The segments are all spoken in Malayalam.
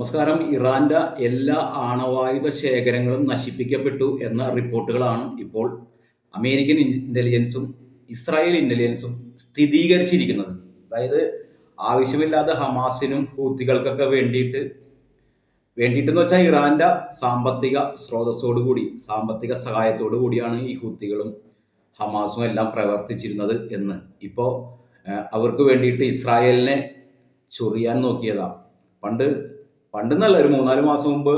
നമസ്കാരം. ഇറാന്റെ എല്ലാ ആണവായുധ ശേഖരങ്ങളും നശിപ്പിക്കപ്പെട്ടു എന്ന റിപ്പോർട്ടുകളാണ് ഇപ്പോൾ അമേരിക്കൻ ഇന്റലിജൻസും ഇസ്രായേൽ ഇന്റലിജൻസും സ്ഥിരീകരിച്ചിരിക്കുന്നത്. അതായത് ആവശ്യമില്ലാതെ ഹമാസിനും ഹൂത്തികൾക്കൊക്കെ വേണ്ടിയിട്ട് വേണ്ടിയിട്ടെന്ന് വെച്ചാൽ ഇറാന്റെ സാമ്പത്തിക സ്രോതസ്സോടു കൂടി സാമ്പത്തിക സഹായത്തോടു കൂടിയാണ് ഈ ഹൂത്തികളും ഹമാസും എല്ലാം പ്രവർത്തിച്ചിരുന്നത് എന്ന്. ഇപ്പോൾ അവർക്ക് വേണ്ടിയിട്ട് ഇസ്രായേലിനെ ചൊറിയാൻ നോക്കിയതാണ് പണ്ട് പണ്ടെന്നല്ല ഒരു മൂന്നാൽ മാസം മുമ്പ്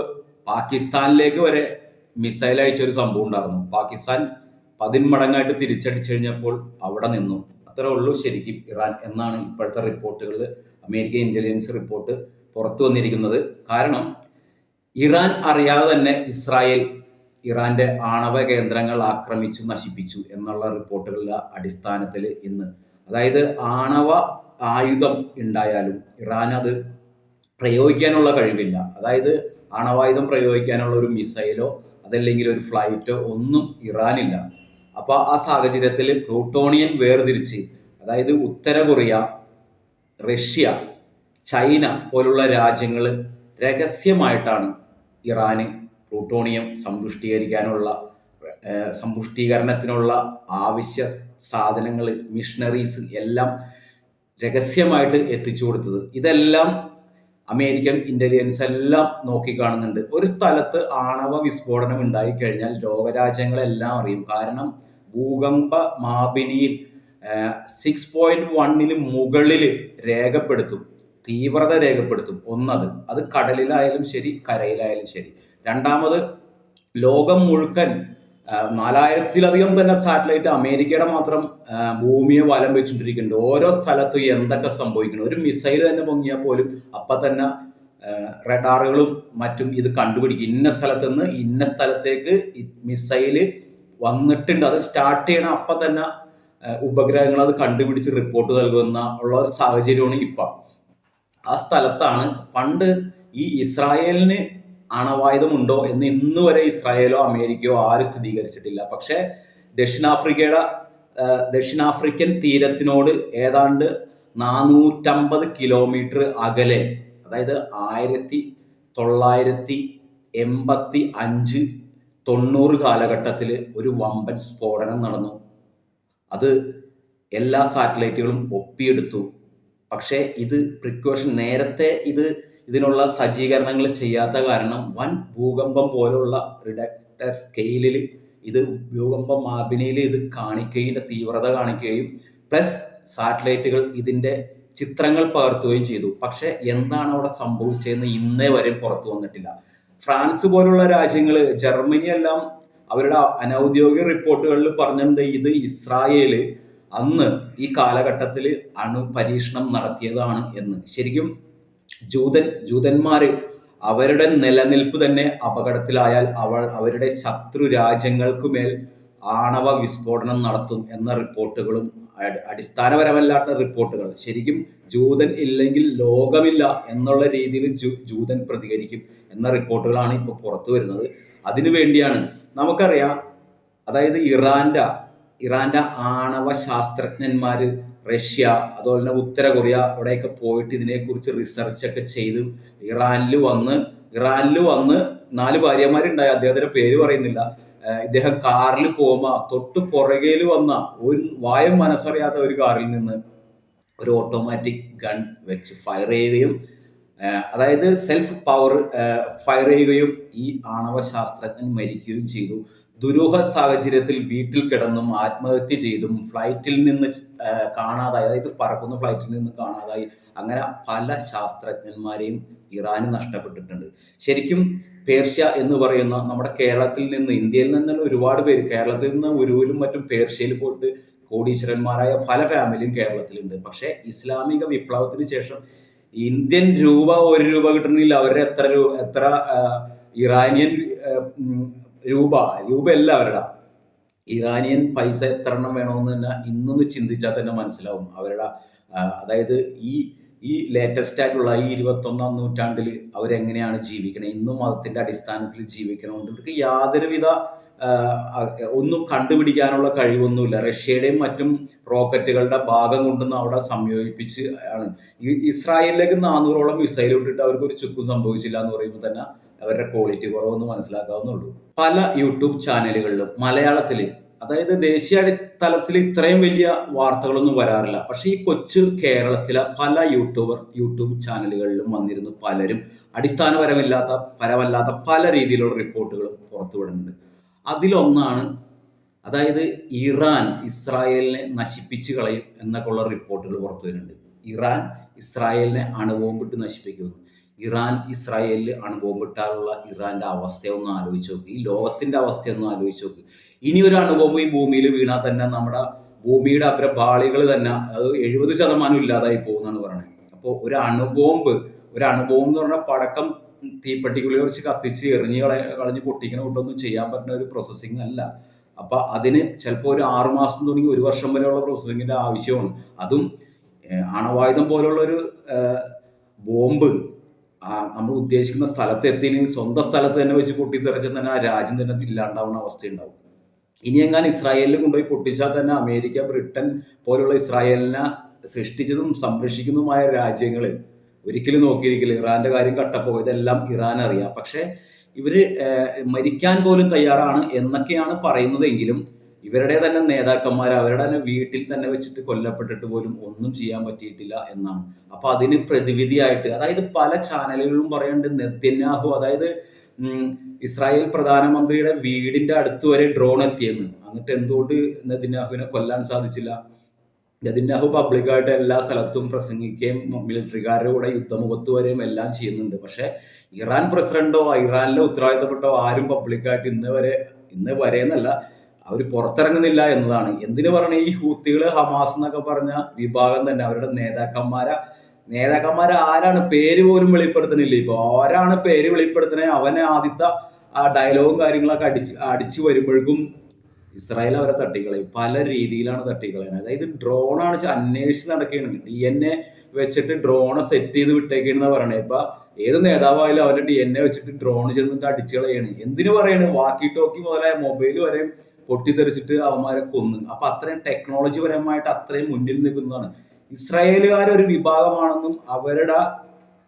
പാകിസ്ഥാനിലേക്ക് വരെ മിസൈൽ അയച്ച ഒരു സംഭവം ഉണ്ടായിരുന്നു. പാകിസ്ഥാൻ പതിന്മടങ്ങായിട്ട് തിരിച്ചടിച്ചു കഴിഞ്ഞപ്പോൾ അവിടെ നിന്നു. അത്രേ ഉള്ളൂ ശരിക്കും ഇറാൻ എന്നാണ് ഇപ്പോഴത്തെ റിപ്പോർട്ടുകളിൽ അമേരിക്കൻ ഇന്റലിജൻസ് റിപ്പോർട്ട് പുറത്തു വന്നിരിക്കുന്നത്. കാരണം ഇറാൻ അറിയാതെ തന്നെ ഇസ്രായേൽ ഇറാന്റെ ആണവ കേന്ദ്രങ്ങൾ ആക്രമിച്ചു നശിപ്പിച്ചു എന്നുള്ള റിപ്പോർട്ടുകളുടെ അടിസ്ഥാനത്തിൽ ഇന്ന്. അതായത് ആണവ ആയുധം ഉണ്ടായാലും ഇറാൻ അത് പ്രയോഗിക്കാനുള്ള കഴിവില്ല. അതായത് ആണവായുധം പ്രയോഗിക്കാനുള്ള ഒരു മിസൈലോ അതല്ലെങ്കിൽ ഒരു ഫ്ലൈറ്റോ ഒന്നും ഇറാനില്ല. അപ്പോൾ ആ സാഹചര്യത്തിൽ പ്ലൂട്ടോണിയൻ വേർതിരിച്ച് അതായത് ഉത്തര കൊറിയ റഷ്യ ചൈന പോലുള്ള രാജ്യങ്ങൾ രഹസ്യമായിട്ടാണ് ഇറാന് പ്ലൂട്ടോണിയം സമ്പുഷ്ടീകരിക്കാനുള്ള സമ്പുഷ്ടീകരണത്തിനുള്ള ആവശ്യ സാധനങ്ങൾ മിഷണറീസ് എല്ലാം രഹസ്യമായിട്ട് എത്തിച്ചു കൊടുത്തത്. ഇതെല്ലാം അമേരിക്കൻ ഇന്റലിജൻസ് എല്ലാം നോക്കിക്കാണുന്നുണ്ട് ഒരു സ്ഥലത്ത് ആണവ വിസ്ഫോടനം ഉണ്ടായി കഴിഞ്ഞാൽ ലോകരാജ്യങ്ങളെല്ലാം അറിയും. കാരണം ഭൂകമ്പ മാപിനിയിൽ സിക്സ് പോയിന്റ് വണ്ണിന് മുകളിൽ രേഖപ്പെടുത്തും. തീവ്രത രേഖപ്പെടുത്തും. ഒന്നത്. അത് കടലിലായാലും ശരി കരയിലായാലും ശരി. രണ്ടാമത് ലോകം മുഴുക്കൻ നാലായിരത്തിലധികം തന്നെ സാറ്റലൈറ്റ് അമേരിക്കയുടെ മാത്രം ഭൂമിയെ വലം വെച്ചുകൊണ്ടിരിക്കുന്നുണ്ട്. ഓരോ സ്ഥലത്ത് എന്തൊക്കെ സംഭവിക്കുന്നു? ഒരു മിസൈൽ തന്നെ പൊങ്ങിയാൽ പോലും അപ്പം തന്നെ റഡാറുകളും മറ്റും ഇത് കണ്ടുപിടിക്കും. ഇന്ന സ്ഥലത്ത് നിന്ന് ഇന്ന സ്ഥലത്തേക്ക് മിസൈൽ വന്നിട്ടുണ്ട്. അത് സ്റ്റാർട്ട് ചെയ്യണ അപ്പം തന്നെ ഉപഗ്രഹങ്ങൾ അത് കണ്ടുപിടിച്ച് റിപ്പോർട്ട് നൽകുന്ന ഉള്ള ഒരു സാഹചര്യമാണ് ഇപ്പം. ആ സ്ഥലത്താണ് പണ്ട് ഈ ഇസ്രായേലിന് അണവായുധമുണ്ടോ എന്ന് ഇന്ന് വരെ ഇസ്രായേലോ അമേരിക്കയോ ആരും സ്ഥിരീകരിച്ചിട്ടില്ല. പക്ഷേ ദക്ഷിണാഫ്രിക്കയുടെ ദക്ഷിണാഫ്രിക്കൻ തീരത്തിനോട് ഏതാണ്ട് നാനൂറ്റമ്പത് കിലോമീറ്റർ അകലെ അതായത് ആയിരത്തി തൊള്ളായിരത്തി എൺപത്തി അഞ്ച് തൊണ്ണൂറ് കാലഘട്ടത്തിൽ ഒരു വമ്പൻ സ്ഫോടനം നടന്നു. അത് എല്ലാ സാറ്റലൈറ്റുകളും ഒപ്പിയെടുത്തു. പക്ഷേ ഇത് പ്രിക്കോഷൻ നേരത്തെ ഇത് ഇതിനുള്ള സജ്ജീകരണങ്ങൾ ചെയ്യാത്ത കാരണം വൻ ഭൂകമ്പം പോലുള്ള റിഡക്ടർ സ്കെയിലിൽ ഇത് ഭൂകമ്പം മാപിനിയിൽ ഇത് കാണിക്കുകയും തീവ്രത കാണിക്കുകയും പ്ലസ് സാറ്റലൈറ്റുകൾ ഇതിന്റെ ചിത്രങ്ങൾ പകർത്തുകയും ചെയ്തു. പക്ഷെ എന്താണ് അവിടെ സംഭവിച്ചതെന്ന് ഇന്നേ വരെ പുറത്തു വന്നിട്ടില്ല. ഫ്രാൻസ് പോലുള്ള രാജ്യങ്ങൾ ജർമ്മനി എല്ലാം അവരുടെ അനൗദ്യോഗിക റിപ്പോർട്ടുകളിൽ പറഞ്ഞിട്ടുണ്ട് ഇത് ഇസ്രായേൽ അന്ന് ഈ കാലഘട്ടത്തിൽ അണു പരീക്ഷണം നടത്തിയതാണ് എന്ന്. ശരിക്കും ജൂതൻ ജൂതന്മാർ അവരുടെ നിലനിൽപ്പ് തന്നെ അപകടത്തിലായാൽ അവൾ അവരുടെ ശത്രു രാജ്യങ്ങൾക്കു മേൽ ആണവ വിസ്ഫോടനം നടത്തും എന്ന റിപ്പോർട്ടുകളും അടിസ്ഥാനപരമല്ലാത്ത റിപ്പോർട്ടുകൾ. ശരിക്കും ജൂതൻ ഇല്ലെങ്കിൽ ലോകമില്ല എന്നുള്ള രീതിയിൽ ജൂതൻ പ്രതികരിക്കും എന്ന റിപ്പോർട്ടുകളാണ് ഇപ്പോൾ പുറത്തു വരുന്നത്. അതിനു വേണ്ടിയാണ് നമുക്കറിയാം അതായത് ഇറാന്റെ ഇറാന്റെ ആണവ ശാസ്ത്രജ്ഞന്മാർ റഷ്യ അതുപോലെ തന്നെ ഉത്തര കൊറിയ അവിടെയൊക്കെ പോയിട്ട് ഇതിനെക്കുറിച്ച് റിസർച്ച് ഒക്കെ ചെയ്ത് ഇറാനിൽ വന്ന് ഇറാനിൽ വന്ന് നാല് ഭാര്യമാരുണ്ടായ. അദ്ദേഹത്തിന്റെ പേര് പറയുന്നില്ല. ഇദ്ദേഹം കാറിൽ പോകുമ്പോൾ തൊട്ട് പുറകേൽ വന്ന ഒരു വായം മനസ്സറിയാത്ത ഒരു കാറിൽ നിന്ന് ഒരു ഓട്ടോമാറ്റിക് ഗൺ വെച്ച് ഫയർ ചെയ്യുകയും അതായത് സെൽഫ് പവർ ഫയർ ചെയ്യുകയും ഈ ആണവ ശാസ്ത്രജ്ഞൻ മരിക്കുകയും ചെയ്തു. ദുരൂഹ സാഹചര്യത്തിൽ വീട്ടിൽ കിടന്നും ആത്മഹത്യ ചെയ്തും ഫ്ലൈറ്റിൽ നിന്ന് കാണാതായി അതായത് പറക്കുന്ന ഫ്ലൈറ്റിൽ നിന്ന് കാണാതായി അങ്ങനെ പല ശാസ്ത്രജ്ഞന്മാരെയും ഇറാന് നഷ്ടപ്പെട്ടിട്ടുണ്ട്. ശരിക്കും പേർഷ്യ എന്ന് പറയുന്ന നമ്മുടെ കേരളത്തിൽ നിന്ന് ഇന്ത്യയിൽ നിന്നുള്ള ഒരുപാട് പേര് കേരളത്തിൽ നിന്ന് ഉരുവിലും മറ്റും പേർഷ്യയിൽ പോയിട്ട് കോടീശ്വരന്മാരായ പല ഫാമിലിയും കേരളത്തിലുണ്ട്. പക്ഷേ ഇസ്ലാമിക വിപ്ലവത്തിന് ശേഷം ഇന്ത്യൻ രൂപ ഒരു രൂപ കിട്ടണമെങ്കിൽ അവരുടെ എത്ര രൂപ എത്ര ഇറാനിയൻ രൂപ രൂപയല്ല അവരുടെ. ഇറാനിയൻ പൈസ എത്ര എണ്ണം വേണമെന്ന് തന്നെ ഇന്നൊന്ന് ചിന്തിച്ചാൽ തന്നെ മനസ്സിലാവും. അവരുടെ അതായത് ഈ ഈ ലേറ്റസ്റ്റ് ആയിട്ടുള്ള ഈ ഇരുപത്തൊന്നാം നൂറ്റാണ്ടിൽ അവരെങ്ങനെയാണ് ജീവിക്കണത് ഇന്നും മതത്തിന്റെ അടിസ്ഥാനത്തിൽ ജീവിക്കണമുണ്ട് ഇവർക്ക് യാതൊരുവിധ ഒന്നും കണ്ടുപിടിക്കാനുള്ള കഴിവൊന്നുമില്ല. റഷ്യയുടെയും മറ്റും റോക്കറ്റുകളുടെ ഭാഗം കൊണ്ടൊന്നും അവിടെ സംയോജിപ്പിച്ച് ആണ്. ഇസ്രായേലിലേക്ക് നാനൂറോളം മിസൈൽ വിട്ടിട്ട് അവർക്ക് ഒരു ചുക്കും സംഭവിച്ചില്ല എന്ന് പറയുമ്പോൾ തന്നെ അവരുടെ ക്വാളിറ്റി കുറവെന്ന് മനസ്സിലാക്കാവുന്നുള്ളൂ പല യൂട്യൂബ് ചാനലുകളിലും മലയാളത്തിൽ അതായത് ദേശീയ തലത്തിൽ ഇത്രയും വലിയ വാർത്തകളൊന്നും വരാറില്ല. പക്ഷെ ഈ കൊച്ചു കേരളത്തിലെ പല യൂട്യൂബർ യൂട്യൂബ് ചാനലുകളിലും വന്നിരുന്നു പലരും അടിസ്ഥാനപരമില്ലാത്ത പരമല്ലാത്ത പല രീതിയിലുള്ള റിപ്പോർട്ടുകളും പുറത്തുവിടുന്നുണ്ട്. അതിലൊന്നാണ് അതായത് ഇറാൻ ഇസ്രായേലിനെ നശിപ്പിച്ച് കളയും എന്നൊക്കെയുള്ള റിപ്പോർട്ടുകൾ പുറത്തു വരുന്നുണ്ട് ഇറാൻ ഇസ്രായേലിനെ അണുബോംബിട്ട് നശിപ്പിക്കുന്നു. ഇറാൻ ഇസ്രായേലിൽ അണുബോംബിട്ടാലുള്ള ഇറാന്റെ അവസ്ഥ ഒന്ന് ആലോചിച്ച് നോക്ക്. ഈ ലോകത്തിന്റെ അവസ്ഥ ഒന്ന് ആലോചിച്ച് നോക്ക്. ഇനി ഒരു അണുബോംബ് ഈ ഭൂമിയിൽ വീണാൽ തന്നെ നമ്മുടെ ഭൂമിയുടെ അഗ്രപാളികൾ തന്നെ അത് എഴുപത് ശതമാനം ഇല്ലാതായി പോകുന്നതാണ് പറയുന്നത് അപ്പോൾ ഒരു അണുബോംബ് ഒരു അണുബോംബ് എന്ന് പറഞ്ഞാൽ പടക്കം തീപ്പെട്ടിക്കുള്ളിൽ കുറച്ച് കത്തിച്ച് എറിഞ്ഞ് കള കളഞ്ഞ് പൊട്ടിക്കണ കൊണ്ടൊന്നും ചെയ്യാൻ പറ്റുന്ന ഒരു പ്രോസസ്സിങ് അല്ല. അപ്പൊ അതിന് ചിലപ്പോൾ ഒരു ആറുമാസം തുടങ്ങി ഒരു വർഷം വരെയുള്ള പ്രോസസ്സിങ്ങിന്റെ ആവശ്യമാണ്. അതും ആണവായുധം പോലുള്ള ഒരു ബോംബ് നമ്മൾ ഉദ്ദേശിക്കുന്ന സ്ഥലത്ത് എത്തിയില്ലെങ്കിൽ സ്വന്തം സ്ഥലത്ത് തന്നെ വെച്ച് പൊട്ടിത്തെറിച്ചാൽ തന്നെ ആ രാജ്യം തന്നെ ഇല്ലാണ്ടാവുന്ന അവസ്ഥയുണ്ടാവും. ഇനി എങ്ങാനും ഇസ്രായേലിൽ കൊണ്ടുപോയി പൊട്ടിച്ചാൽ തന്നെ അമേരിക്ക ബ്രിട്ടൻ പോലുള്ള ഇസ്രായേലിനെ സൃഷ്ടിച്ചതും സംരക്ഷിക്കുന്നതുമായ രാജ്യങ്ങളിൽ ഒരിക്കലും നോക്കിയിരിക്കില്ല. ഇറാന്റെ കാര്യം കട്ടപ്പോയതെല്ലാം ഇറാൻ അറിയാം. പക്ഷേ ഇവർ മരിക്കാൻ പോലും തയ്യാറാണ് എന്നൊക്കെയാണ് പറയുന്നതെങ്കിലും ഇവരുടെ തന്നെ നേതാക്കന്മാർ അവരുടെ തന്നെ വീട്ടിൽ തന്നെ വെച്ചിട്ട് കൊല്ലപ്പെട്ടിട്ട് പോലും ഒന്നും ചെയ്യാൻ പറ്റിയിട്ടില്ല എന്നാണ്. അപ്പൊ അതിന് പ്രതിവിധിയായിട്ട് അതായത് പല ചാനലുകളും പറയുന്നുണ്ട് നെത്യന്യാഹു അതായത് ഇസ്രായേൽ പ്രധാനമന്ത്രിയുടെ വീടിന്റെ അടുത്ത് വരെ ഡ്രോൺ എത്തിയെന്ന്. എന്നിട്ട് എന്തുകൊണ്ട് നെതിന്യാഹുവിനെ കൊല്ലാൻ സാധിച്ചില്ല? നെതിന്യാഹു പബ്ലിക്കായിട്ട് എല്ലാ സ്ഥലത്തും പ്രസംഗിക്കുകയും മിലിറ്ററിക്കാരുടെ കൂടെ യുദ്ധമുഖത്ത് വരെയും എല്ലാം ചെയ്യുന്നുണ്ട്. പക്ഷെ ഇറാൻ പ്രസിഡന്റോ ഇറാനിലെ ഉത്തരവാദിത്തപ്പെട്ടോ ആരും പബ്ലിക്കായിട്ട് ഇന്ന് വരെ ഇന്ന് വരെ എന്നല്ല അവർ പുറത്തിറങ്ങുന്നില്ല എന്നതാണ്. എന്തിനു പറഞ്ഞ ഈ ഹൂത്തികൾ ഹമാസ് എന്നൊക്കെ പറഞ്ഞ വിഭാഗം തന്നെ അവരുടെ നേതാക്കന്മാരെ. നേതാക്കന്മാരെ ആരാണ്? പേര് പോലും വെളിപ്പെടുത്തണില്ല ഇപ്പൊ. ആരാണ് പേര് വെളിപ്പെടുത്തണേ അവനെ ആദ്യത്തെ ആ ഡയലോഗും കാര്യങ്ങളൊക്കെ അടിച്ച് അടിച്ചു വരുമ്പോഴേക്കും ഇസ്രായേൽ അവരെ തട്ടിക്കളയും. പല രീതിയിലാണ് തട്ടിക്കളയുന്നത്. അതായത് ഡ്രോണാണ് അന്വേഷിച്ച് നടക്കുകയാണ് ഡി എൻ എ വെച്ചിട്ട് ഡ്രോണെ സെറ്റ് ചെയ്ത് വിട്ടേക്കണെന്ന് പറയണേ. ഇപ്പൊ ഏത് നേതാവായാലും അവരുടെ ഡി എൻ എ വെച്ചിട്ട് ഡ്രോൺ ചെന്നിട്ട് അടിച്ചു കളയാണ്. എന്തിനു പറയണ്? വാക്കി ടോക്കി മുതലായ മൊബൈൽ വരെ പൊട്ടിത്തെറിച്ചിട്ട് അവന്മാരെ കൊന്ന്. അപ്പൊ അത്രയും ടെക്നോളജി പരമായിട്ട് അത്രയും മുന്നിൽ നിൽക്കുന്നതാണ്. ഇസ്രായേലുകാർ ഒരു വിഭാഗമാണെന്നും അവരുടെ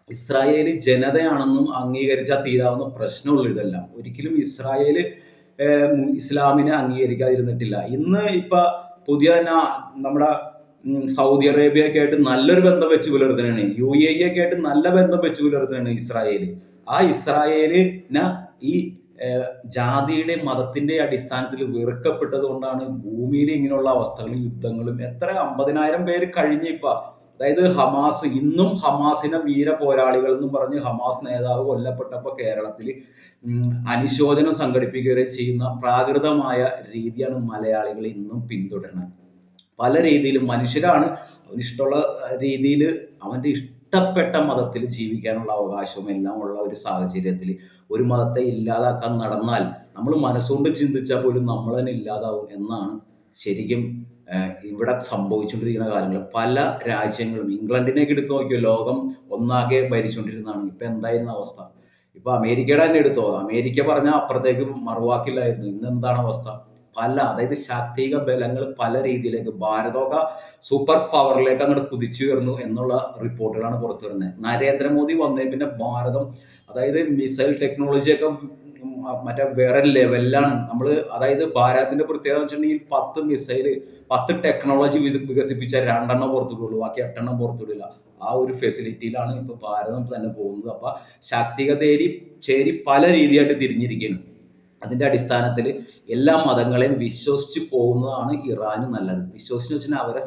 ഇസ്രായേലി ജനതയാണെന്നും അംഗീകരിച്ചാൽ തീരാവുന്ന പ്രശ്നമുള്ള ഇതെല്ലാം. ഒരിക്കലും ഇസ്രായേൽ ഇസ്ലാമിനെ അംഗീകരിക്കാതിരുന്നിട്ടില്ല. ഇന്ന് ഇപ്പൊ പുതിയ നമ്മുടെ സൗദി അറേബ്യ ഒക്കെ ആയിട്ട് നല്ലൊരു ബന്ധം വെച്ച് പുലർത്തുന്നതാണ്. യു എ ഒക്കെ ആയിട്ട് നല്ല ബന്ധം വെച്ച് പുലർത്തുന്നതാണ് ഇസ്രായേൽ. ആ ഇസ്രായേലിനെ ഈ ജാതിയുടെ മതത്തിന്റെ അടിസ്ഥാനത്തിൽ വെറുക്കപ്പെട്ടത് കൊണ്ടാണ് ഭൂമിയിൽ ഇങ്ങനെയുള്ള അവസ്ഥകളും യുദ്ധങ്ങളും. എത്ര അമ്പതിനായിരം പേര് കഴിഞ്ഞിപ്പ അതായത് ഹമാസ് ഇന്നും ഹമാസിനെ വീര പോരാളികൾ എന്നും പറഞ്ഞ് ഹമാസ് നേതാവ് കൊല്ലപ്പെട്ടപ്പോൾ കേരളത്തിൽ അനുശോചനം സംഘടിപ്പിക്കുകയും ചെയ്യുന്ന പ്രാകൃതമായ രീതിയാണ് മലയാളികൾ ഇന്നും പിന്തുടരുന്നത്. പല രീതിയിലും മനുഷ്യരാണ് അവന് ഇഷ്ടമുള്ള രീതിയിൽ അവന്റെ ഇഷ്ടപ്പെട്ട മതത്തിൽ ജീവിക്കാനുള്ള അവകാശവും എല്ലാം ഉള്ള ഒരു സാഹചര്യത്തിൽ ഒരു മതത്തെ ഇല്ലാതാക്കാൻ നടന്നാൽ നമ്മൾ മനസ്സുകൊണ്ട് ചിന്തിച്ചാൽ പോലും നമ്മൾ തന്നെ ഇല്ലാതാവും എന്നാണ് ശരിക്കും ഇവിടെ സംഭവിച്ചുകൊണ്ടിരിക്കുന്ന കാര്യങ്ങൾ. പല രാജ്യങ്ങളും ഇംഗ്ലണ്ടിനേക്ക് എടുത്തു നോക്കിയോ ലോകം ഒന്നാകെ ഭരിച്ചുകൊണ്ടിരുന്നതാണ്. ഇപ്പൊ എന്തായിരുന്നു അവസ്ഥ? ഇപ്പൊ അമേരിക്കയുടെ തന്നെ എടുത്തോ അമേരിക്ക പറഞ്ഞാൽ അപ്പുറത്തേക്ക് മറുവാക്കില്ലായിരുന്നു. ഇന്ന് എന്താണ് അവസ്ഥ? പല അതായത് ശാക്തിക ബലങ്ങൾ പല രീതിയിലേക്ക് ഭാരതമൊക്കെ സൂപ്പർ പവറിലേക്ക് അങ്ങോട്ട് കുതിച്ചുയർന്നു എന്നുള്ള റിപ്പോർട്ടുകളാണ് പുറത്തു വരുന്നത്. നരേന്ദ്രമോദി വന്നേ പിന്നെ ഭാരതം അതായത് മിസൈൽ ടെക്നോളജിയൊക്കെ മറ്റേ വേറെ ലെവലിലാണ് നമ്മൾ അതായത് ഭാരതത്തിന്റെ പ്രത്യേകത വെച്ചിട്ടുണ്ടെങ്കിൽ പത്ത് മിസൈൽ പത്ത് ടെക്നോളജി വികസിപ്പിച്ച രണ്ടെണ്ണം പുറത്തുവിടുള്ളൂ ബാക്കി എട്ടെണ്ണം പുറത്തുവിടില്ല ആ ഒരു ഫെസിലിറ്റിയിലാണ് ഇപ്പൊ ഭാരതം തന്നെ പോകുന്നത്. അപ്പൊ ശാക്തിക തേരി ചേരി പല രീതിയായിട്ട് തിരിഞ്ഞിരിക്കുകയാണ് അതിന്റെ അടിസ്ഥാനത്തിൽ എല്ലാ മതങ്ങളെയും വിശ്വസിച്ച് പോകുന്നതാണ് ഇറാന് നല്ലത്. വിശ്വസിച്ച് വെച്ചാൽ അവരെ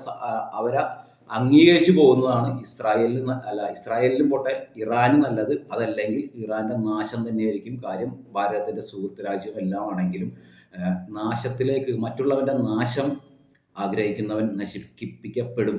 അവരെ അംഗീകരിച്ചു പോകുന്നതാണ് ഇസ്രായേലിന് അല്ല ഇസ്രായേലിലും പോട്ടെ ഇറാന് നല്ലത്. അതല്ലെങ്കിൽ ഇറാന്റെ നാശം തന്നെയായിരിക്കും കാര്യം. ഭാരതത്തിന്റെ സുഹൃത്ത് രാജ്യം എല്ലാം ആണെങ്കിലും നാശത്തിലേക്ക് മറ്റുള്ളവന്റെ നാശം ആഗ്രഹിക്കുന്നവൻ നശിപ്പിക്കപ്പെടും.